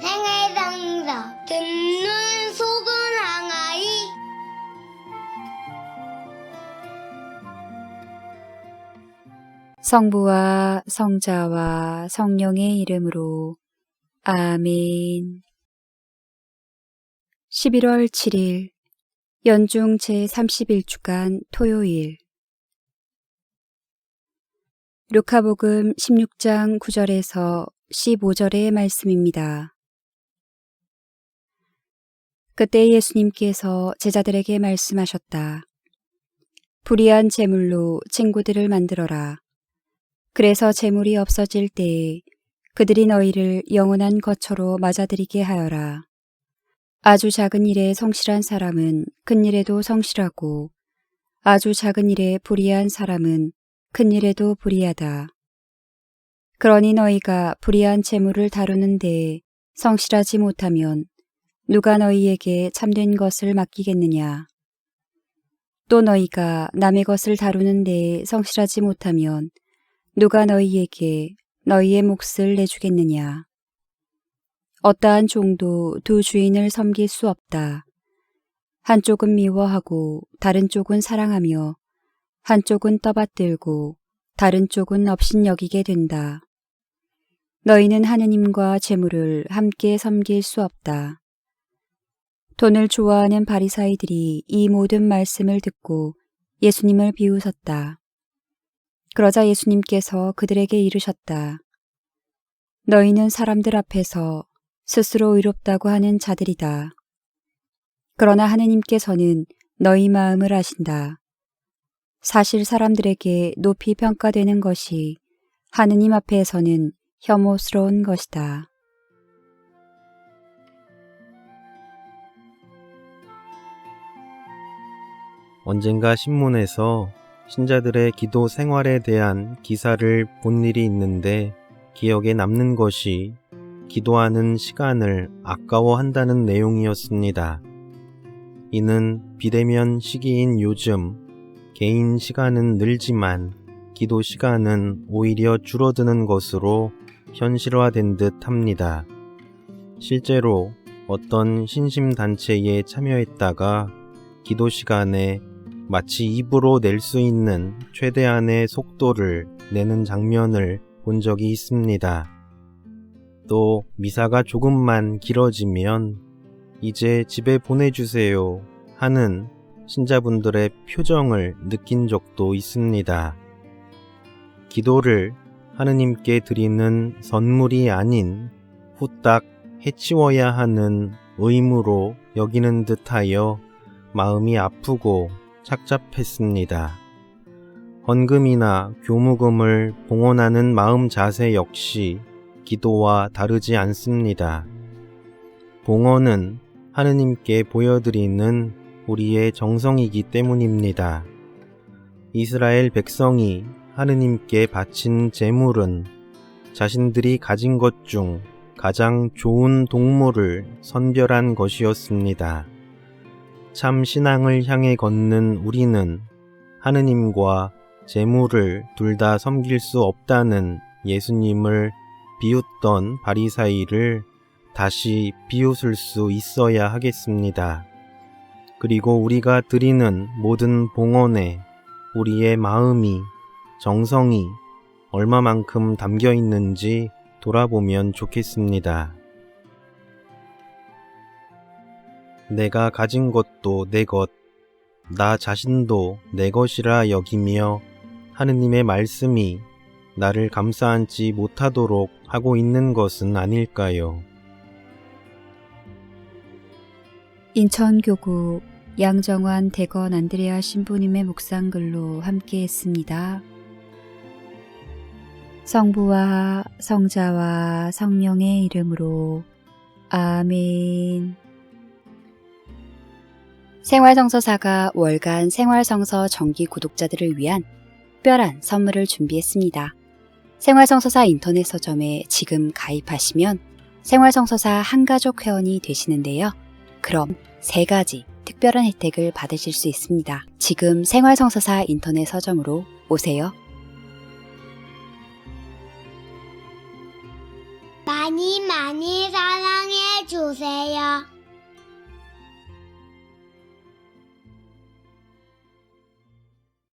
생활상사. 듣는 속은 항아리. 성부와 성자와 성령의 이름으로. 아멘. 11월 7일 연중 제31주간 토요일. 루카복음 16장 9절에서 15절의 말씀입니다. 그때 예수님께서 제자들에게 말씀하셨다. 불의한 재물로 친구들을 만들어라. 그래서 재물이 없어질 때에 그들이 너희를 영원한 거처로 맞아들이게 하여라. 아주 작은 일에 성실한 사람은 큰 일에도 성실하고 아주 작은 일에 불의한 사람은 큰 일에도 불의하다. 그러니 너희가 불의한 재물을 다루는 데에 성실하지 못하면 누가 너희에게 참된 것을 맡기겠느냐? 또 너희가 남의 것을 다루는 데에 성실하지 못하면 누가 너희에게 너희의 몫을 내주겠느냐? 어떠한 종도 두 주인을 섬길 수 없다. 한쪽은 미워하고 다른 쪽은 사랑하며 한쪽은 떠받들고 다른 쪽은 업신여기게 된다. 너희는 하느님과 재물을 함께 섬길 수 없다. 돈을 좋아하는 바리사이들이 이 모든 말씀을 듣고 예수님을 비웃었다. 그러자 예수님께서 그들에게 이르셨다. 너희는 사람들 앞에서 스스로 의롭다고 하는 자들이다. 그러나 하느님께서는 너희 마음을 아신다. 사실 사람들에게 높이 평가되는 것이 하느님 앞에서는 혐오스러운 것이다. 언젠가 신문에서 신자들의 기도 생활에 대한 기사를 본 일이 있는데 기억에 남는 것이 기도하는 시간을 아까워한다는 내용이었습니다. 이는 비대면 시기인 요즘 개인 시간은 늘지만 기도 시간은 오히려 줄어드는 것으로 현실화된 듯 합니다. 실제로 어떤 신심단체에 참여했다가 기도 시간에 마치 입으로 낼 수 있는 최대한의 속도를 내는 장면을 본 적이 있습니다. 또 미사가 조금만 길어지면 이제 집에 보내주세요 하는 신자분들의 표정을 느낀 적도 있습니다. 기도를 하느님께 드리는 선물이 아닌 후딱 해치워야 하는 의무로 여기는 듯하여 마음이 아프고 착잡했습니다. 헌금이나 교무금을 봉헌하는 마음 자세 역시 기도와 다르지 않습니다. 봉헌은 하느님께 보여드리는 우리의 정성이기 때문입니다. 이스라엘 백성이 하느님께 바친 제물은 자신들이 가진 것 중 가장 좋은 동물을 선별한 것이었습니다. 참 신앙을 향해 걷는 우리는 하느님과 재물을 둘 다 섬길 수 없다는 예수님을 비웃던 바리사이를 다시 비웃을 수 있어야 하겠습니다. 그리고 우리가 드리는 모든 봉헌에 우리의 마음이 정성이 얼마만큼 담겨 있는지 돌아보면 좋겠습니다. 내가 가진 것도 내 것, 나 자신도 내 것이라 여기며 하느님의 말씀이 나를 감싸 안지 못하도록 하고 있는 것은 아닐까요? 인천교구 양정환 대건 안드레아 신부님의 묵상글로 함께했습니다. 성부와 성자와 성령의 이름으로 아멘. 생활성서사가 월간 생활성서 정기 구독자들을 위한 특별한 선물을 준비했습니다. 생활성서사 인터넷 서점에 지금 가입하시면 생활성서사 한가족 회원이 되시는데요. 그럼 세 가지 특별한 혜택을 받으실 수 있습니다. 지금 생활성서사 인터넷 서점으로 오세요. 많이 많이 사랑해 주세요.